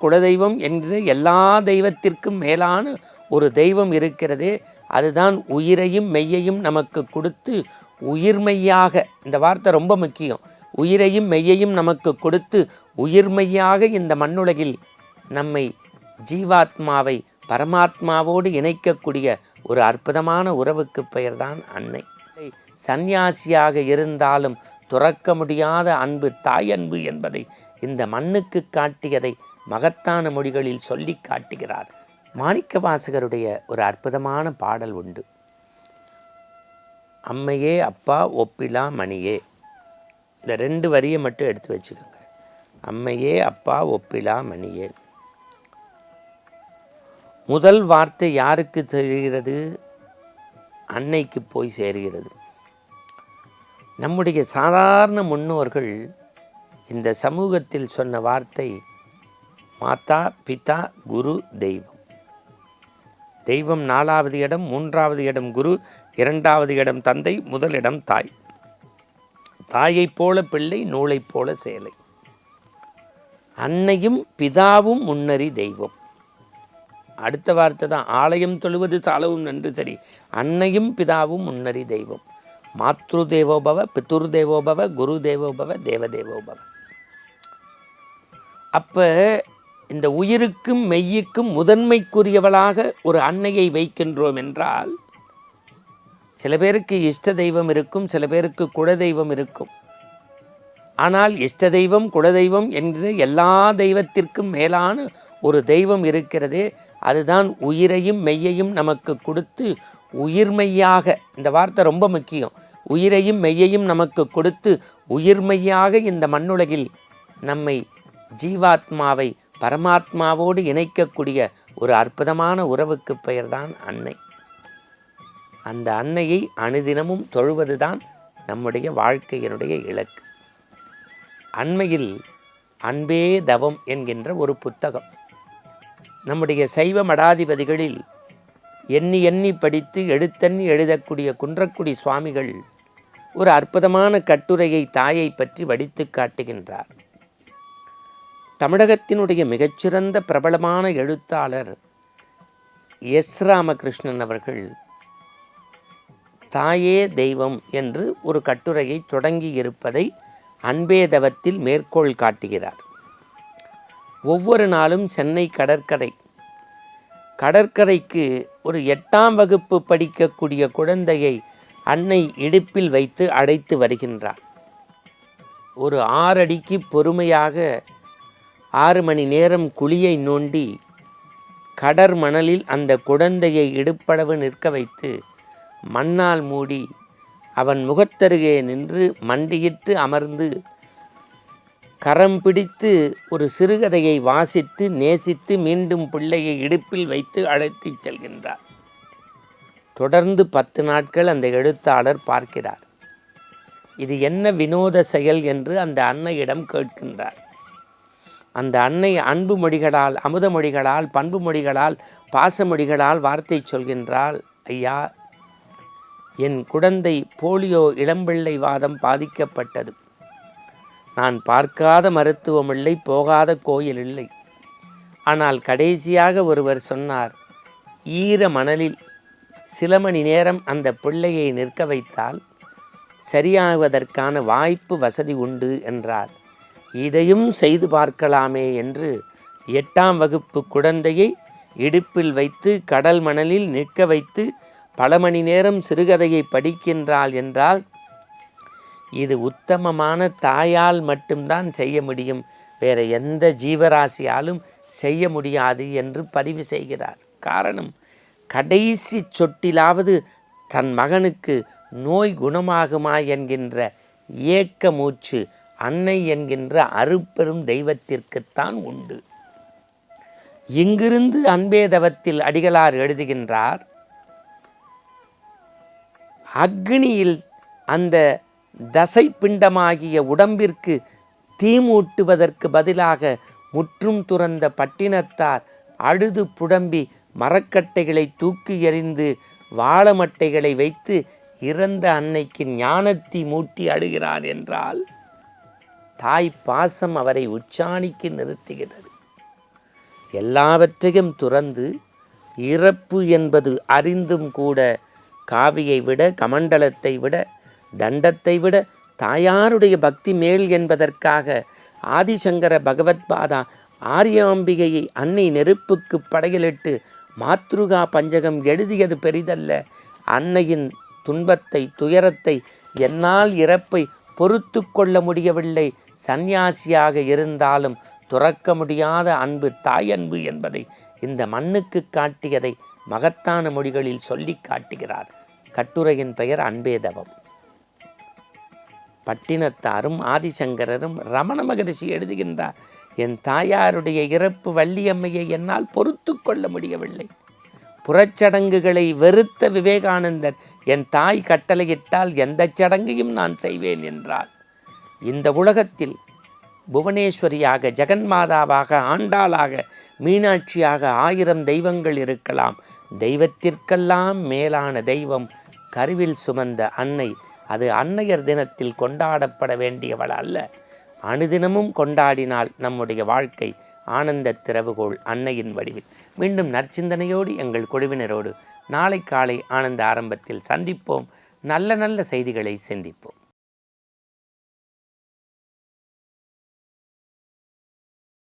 குலதெய்வம் என்று எல்லா தெய்வத்திற்கும் மேலான ஒரு தெய்வம் இருக்கிறதே. அதுதான் உயிரையும் மெய்யையும் நமக்கு கொடுத்து உயிர்மையாக இந்த வார்த்தை ரொம்ப முக்கியம். உயிரையும் மெய்யையும் நமக்கு கொடுத்து உயிர்மையாக இந்த மண்ணுலகில் நம்மை ஜீவாத்மாவை பரமாத்மாவோடு இணைக்கக்கூடிய ஒரு அற்புதமான உறவுக்கு பெயர்தான் அன்னை. சந்நியாசியாக இருந்தாலும் துறக்க முடியாத அன்பு தாய் அன்பு என்பதை இந்த மண்ணுக்கு காட்டியதை மகத்தான மொழிகளில் சொல்லி காட்டுகிறார். மாணிக்க வாசகருடைய ஒரு அற்புதமான பாடல் உண்டு. அம்மையே அப்பா ஒப்பிலா மணியே. இந்த ரெண்டு வரியை மட்டும் எடுத்து வச்சுக்கோங்க. அம்மையே அப்பா ஒப்பிலா மணியே. முதல் வார்த்தை யாருக்கு தெரிகிறது அன்னைக்கு போய் சேர்கிறது. நம்முடைய சாதாரண முன்னோர்கள் இந்த சமூகத்தில் சொன்ன வார்த்தை மாதா பிதா குரு தெய்வம். தெய்வம் நாலாவது இடம் மூன்றாவது இடம் குரு இரண்டாவது இடம் தந்தை முதலிடம் தாய். தாயைப் போல பிள்ளை நூலைப் போல சேலை. அன்னையும் பிதாவும் முன்னறி தெய்வம். அடுத்த வார்த்தை தான் ஆலயம் தொழுவது சாலவும் நன்று சரி. அன்னையும் பிதாவும் முன்னறி தெய்வம். மாத்ரு தேவோபவ பிதுர் தேவோபவ குரு தேவோபவ தேவதேவோபவ. அப்போ இந்த உயிருக்கும் மெய்யுக்கும் முதன்மைக்குரியவளாக ஒரு அன்னையை வைக்கின்றோம் என்றால் சில பேருக்கு இஷ்ட தெய்வம் இருக்கும் சில பேருக்கு குலதெய்வம் இருக்கும். ஆனால் இஷ்ட தெய்வம் குலதெய்வம் என்று எல்லா தெய்வத்திற்கும் மேலான ஒரு தெய்வம் இருக்கிறதே. அதுதான் உயிரையும் மெய்யையும் நமக்கு கொடுத்து உயிர்மையாக இந்த வார்த்தை ரொம்ப முக்கியம். உயிரையும் மெய்யையும் நமக்கு கொடுத்து உயிர்மையாக இந்த மண்ணுலகில் நம்மை ஜீவாத்மாவை பரமாத்மாவோடு இணைக்கக்கூடிய ஒரு அற்புதமான உறவுக்கு பெயர்தான் அன்னை. அந்த அன்னையை அணுதினமும் தொழுவதுதான் நம்முடைய வாழ்க்கையினுடைய இலக்கு. அண்மையில் அன்பே தவம் என்கின்ற ஒரு புத்தகம் நம்முடைய சைவ மடாதிபதிகளில் எண்ணி எண்ணி படித்து எழுத்தண்ணி எழுதக்கூடிய குன்றக்குடி சுவாமிகள் ஒரு அற்புதமான கட்டுரையை தாயை பற்றி வடித்து காட்டுகின்றார். தமிழகத்தினுடைய மிகச்சிறந்த பிரபலமான எழுத்தாளர் எஸ் ராமகிருஷ்ணன் அவர்கள் தாயே தெய்வம் என்று ஒரு கட்டுரையை தொடங்கி இருப்பதை அன்பேதவத்தில் மேற்கோள் காட்டுகிறார். ஒவ்வொரு நாளும் சென்னை கடற்கரை. கடற்கரைக்கு ஒரு எட்டாம் வகுப்பு படிக்கக்கூடிய குழந்தையை அன்னை இடுப்பில் வைத்து அழைத்து வருகின்றார். ஒரு ஆறடிக்கு பொறுமையாக ஆறு மணி நேரம் குழியை நோண்டி கடர் மணலில் அந்த குழந்தையை இடுப்பளவு நிற்க வைத்து மண்ணால் மூடி அவன் முகத்தருகே நின்று மண்டியிட்டு அமர்ந்து கரம் பிடித்து ஒரு சிறுகதையை வாசித்து நேசித்து மீண்டும் பிள்ளையை இடுப்பில் வைத்து அழைத்துச் செல்கின்றார். தொடர்ந்து பத்து நாட்கள் அந்த எழுத்தாளர் பார்க்கிறார். இது என்ன வினோத செயல் என்று அந்த அன்னையிடம் கேட்கின்றார். அந்த அன்னை அன்பு மொழிகளால் அமுத மொழிகளால் பண்பு மொழிகளால் பாச மொழிகளால் வார்த்தை சொல்கின்றாள் ஐயா என் குழந்தை போலியோ இளம்பிள்ளை வாதம் பாதிக்கப்பட்டது. நான் பார்க்காத மருத்துவம் இல்லை போகாத கோயில் இல்லை. ஆனால் கடைசியாக ஒருவர் சொன்னார் ஈர மணலில் சில மணி நேரம் அந்த பிள்ளையை நிற்க வைத்தால் சரியாவதற்கான வாய்ப்பு வசதி உண்டு என்றார். இதையும் செய்து பார்க்கலாமே என்று எட்டாம் வகுப்பு குழந்தையை இடுப்பில் வைத்து கடல் மணலில் நிற்க வைத்து பல மணி நேரம் சிறுகதையை படிக்கின்றாள் என்றால் இது உத்தமமான தாயால் மட்டும்தான் செய்ய முடியும். வேற எந்த ஜீவராசியாலும் செய்ய முடியாது என்று பதிவு செய்கிறார். காரணம் கடைசி சொட்டிலாவது தன் மகனுக்கு நோய் குணமாகுமா என்கின்ற ஏக்க மூச்சு அன்னை என்கின்ற அருப்பெரும் தெய்வத்திற்குத்தான் உண்டு. இங்கிருந்து அன்பேதவத்தில் அடிகளார் எழுதுகின்றார் அக்னியில் அந்த தசை பிண்டமாகிய உடம்பிற்கு தீமூட்டுவதற்கு பதிலாக முற்றும் துறந்த பட்டினத்தார் அழுது புடம்பி மரக்கட்டைகளை தூக்கி எறிந்து வாழமட்டைகளை வைத்து இறந்த அன்னைக்கு ஞானத்தி மூட்டி அழுகிறார் என்றால் தாய் பாசம் அவரை உச்சாணிக்கு நிறுத்துகிறது. எல்லாவற்றையும் துறந்து இறப்பு என்பது அறிந்தும் கூட காவியை விட கமண்டலத்தை விட தண்டத்தை விட தாயாருடைய பக்தி மேல் என்பதற்காக ஆதிசங்கர பகவத்பாதா ஆரியாம்பிகையை அன்னை நெருப்புக்கு படையலிட்டு மாத்ருகா பஞ்சகம் எழுதியது பெரிதல்ல. அன்னையின் துன்பத்தை துயரத்தை என்னால் இறப்பை பொறுத்து கொள்ள முடியவில்லை. சந்நியாசியாக இருந்தாலும் துறக்க முடியாத அன்பு தாய் அன்பு என்பதை இந்த மண்ணுக்கு காட்டியதை மகத்தான மொழிகளில் சொல்லி காட்டுகிறார். கட்டுரையின் பெயர் அன்பே தவம் பட்டினத்தாரும் ஆதிசங்கரரும் ரமண மகரிஷி எழுதுகின்றார் என் தாயாருடைய இறப்பு வள்ளியம்மையை என்னால் பொறுத்து கொள்ள முடியவில்லை. புறச்சடங்குகளை வெறுத்த விவேகானந்தர் என் தாய் கட்டளையிட்டால் எந்த சடங்கையும் நான் செய்வேன் என்றார். இந்த உலகத்தில் புவனேஸ்வரியாக ஜெகன்மாதாவாக ஆண்டாளாக மீனாட்சியாக ஆயிரம் தெய்வங்கள் இருக்கலாம். தெய்வத்திற்கெல்லாம் மேலான தெய்வம் கருவில் சுமந்த அன்னை. அது அன்னையர் தினத்தில் கொண்டாடப்பட வேண்டியவள் அல்ல. அனுதினமும் கொண்டாடினால் நம்முடைய வாழ்க்கை ஆனந்த திறவுகோள் அன்னையின் வடிவில். மீண்டும் நற்சிந்தனையோடு எங்கள் குழுவினரோடு நாளை காலை ஆனந்த ஆரம்பத்தில் சந்திப்போம். நல்ல நல்ல செய்திகளை சிந்திப்போம்.